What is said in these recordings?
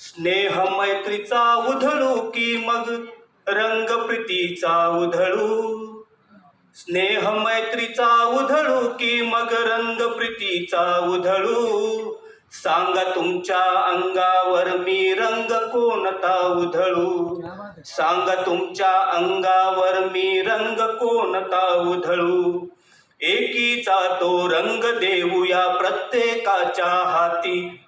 स्नेह मैत्रीचा उधळू की मग? रंग प्रीतीचा उधळू. स्नेह मैत्रीचा उधळू की मग? रंग प्रीतीचा उधळू. सांगा तुमच्या अंगावर मी रंग कोणता उधळू? सांगा तुमच्या अंगावर मी रंग कोणता उधळू? एकीचा तो रंग देऊया प्रत्येकाच्या हाती.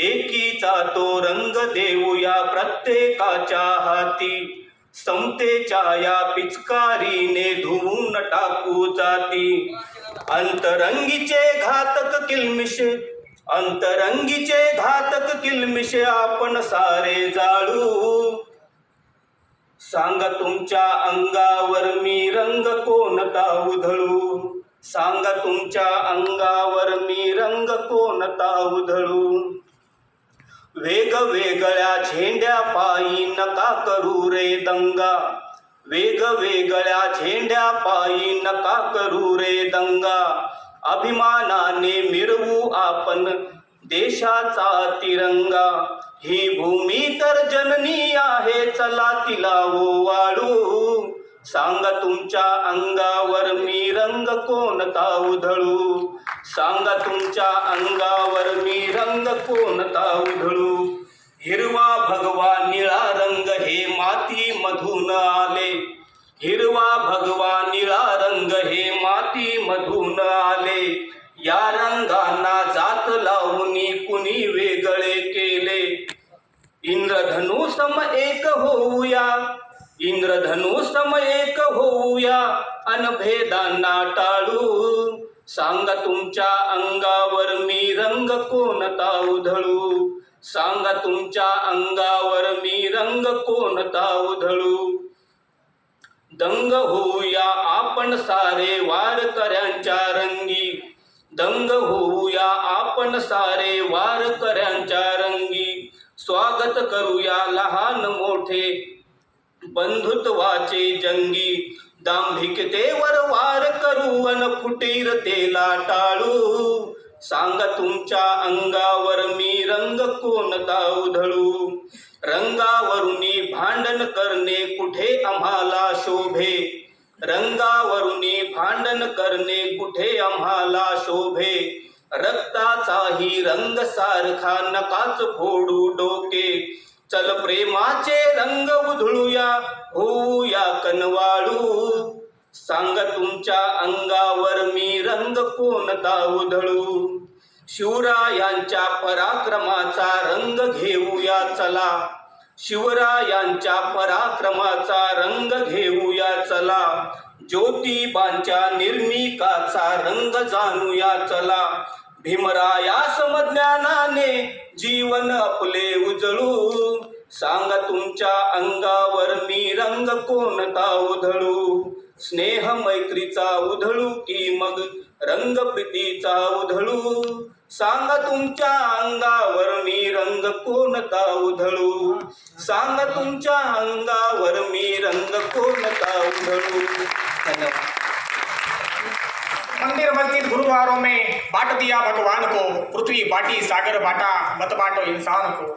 एकीचा तो रंग देऊया प्रत्येकाच्या हाती. समतेच्या या पिचकारीने धुवून टाकू जाती. अंतरंगीचे घातक किलमिशे अंतरंगीचे घातक किलमिशे आपण सारे जाळू. सांगा तुमच्या अंगावर मी रंग कोणता उधळू? सांगा तुमच्या अंगावर मी रंग कोणता उधळू? वेगवेगळ्या झेंड्या पायी नका करू रे दंगा. वेगवेगळ्या झेंड्या पायी नका करू रे दंगा. अभिमानाने मिरवू आपण देशाचा तिरंगा. ही भूमी तर जननी आहे चला तिला वाळू. सांगा तुमच्या अंगावर मी रंग कोणता उधळू? सांगा तुमच्या अंगावर मी रंग कोणता उधळू. हिरवा भगवा निळा रंग हे माती मधून आले. हिरवा भगवा निळा रंग हे माती मधून आले. या रंगांना जात लावून कुणी वेगळे केले? इंद्रधनु सम एक होऊया. इंद्रधनु सम एक होऊया. अनभेदांना टाळू. सांगा तुमच्या अंगावर मी रंग कोणता उधळू सांगा तुमच्या अंगावर मी रंग कोणता उधळू दंग होऊया आपण सारे वारकऱ्यांच्या रंगी. दंग होऊया आपण सारे वारकऱ्यांच्या रंगी. स्वागत करूया लहान मोठे बंधुत्वाचे जंगी दांभिकतेवर वार करू अन फुटीरतेला टाळू सांग तुमच्या अंगावर मी रंग कोणता उधळू रंगावरुनी भांडण करणे कुठे आम्हाला शोभे? रंगावरुनी भांडण करणे कुठे आम्हाला शोभे? रक्ताचाही रंग सारखा नकाच फोडू डोके. चल प्रेमाचे रंग उधळूया होऊया कनवाळू. सांगा तुमच्या अंगावर मी रंग कोणता उधळू? शिवरायांच्या पराक्रमाचा रंग घेऊया चला. शिवरायांच्या पराक्रमाचा रंग घेऊया चला. ज्योतिबांच्या निर्मिकाचा रंग जाणूया चला. भीमराया समज्ञानाने जीवन आपले उजळू. सांगा तुमच्या अंगावर मी रंग कोणता उधळू स्नेह मैत्रीचा उधळू की मग रंग प्रीतीचा उधळू? सांगा तुमच्या अंगावर मी रंग कोणता उधळू सांगा तुमच्या अंगावर मी रंग कोणता उधळू धन्यवाद. मंदिर मस्जिद गुरुद्वारों में बांट दिया भगवान को पृथ्वी बाटी सागर बाटा मत बांटो इंसान को।